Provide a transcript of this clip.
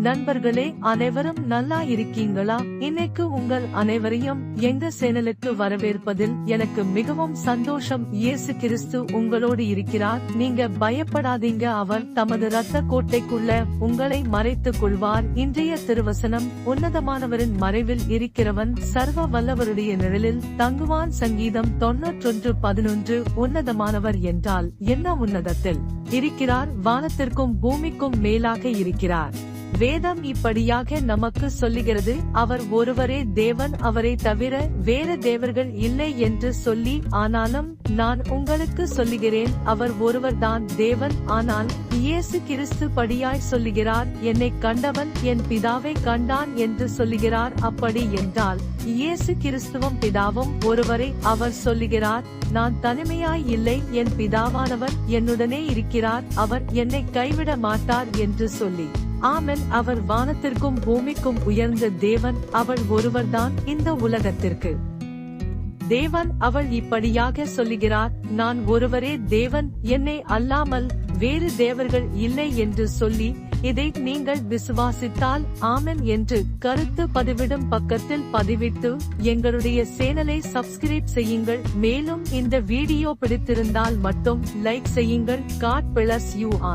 நண்பர்களே அனைவரும் நல்லா இருக்கீங்களா? இன்னைக்கு உங்கள் அனைவரையும் எங்க சேனலுக்கு வரவேற்பதில் எனக்கு மிகவும் சந்தோஷம். இயேசு கிறிஸ்து உங்களோடு இருக்கிறார். நீங்க பயப்படாதீங்க. அவர் தமது ரத்த கோட்டைக்குள்ள உங்களை மறைத்துக் கொள்வார். இன்றைய திருவசனம் உன்னதமானவரின் மறைவில் இருக்கிறவன் சர்வ வல்லவருடைய நிழலில் தங்குவான். சங்கீதம் தொன்னூற்றொன்று பதினொன்று உன்னதமானவர் என்றால் என்ன உன்னதத்தில் இருக்கிறார்? வானத்திற்கும் பூமிக்கும் மேலாக இருக்கிறார். வேதம் இப்படியாக நமக்கு சொல்லுகிறது அவர் ஒருவரே தேவன் அவரை தவிர வேறு தேவர்கள் இல்லை என்று சொல்லி ஆனாலும் நான் உங்களுக்கு சொல்லுகிறேன் அவர் ஒருவர்தான் தேவன் ஆனால் இயேசு கிறிஸ்து படியாய் சொல்லுகிறார் என்னை கண்டவன் என் பிதாவை கண்டான் என்று சொல்லுகிறார் அப்படி என்றால் இயேசு கிறிஸ்துவும் பிதாவும் ஒருவரை அவர் சொல்லுகிறார் நான் தனிமையாய் இல்லை என் பிதாவானவர் என்னுடனே இருக்கிறார் அவர் என்னை கைவிட மாட்டார் என்று சொல்லி. ஆமென் அவர் வானத்திற்கும் பூமிக்கும் உயர்ந்த தேவன் அவள் ஒருவர்தான் இந்த உலகத்திற்கு. தேவன் அவள் இப்படியாக சொல்லுகிறார் நான் ஒருவரே தேவன் என்னை அல்லாமல் வேறு தேவர்கள் இல்லை என்று சொல்லி இதை நீங்கள் விசுவாசித்தால் ஆமென் என்று கருத்து பதிவிடும் பக்கத்தில் பதிவிட்டு எங்களுடைய சேனலை சப்ஸ்கிரைப் செய்யுங்கள். மேலும் இந்த வீடியோ பிடித்திருந்தால் மட்டும் லைக் செய்யுங்கள். God bless you on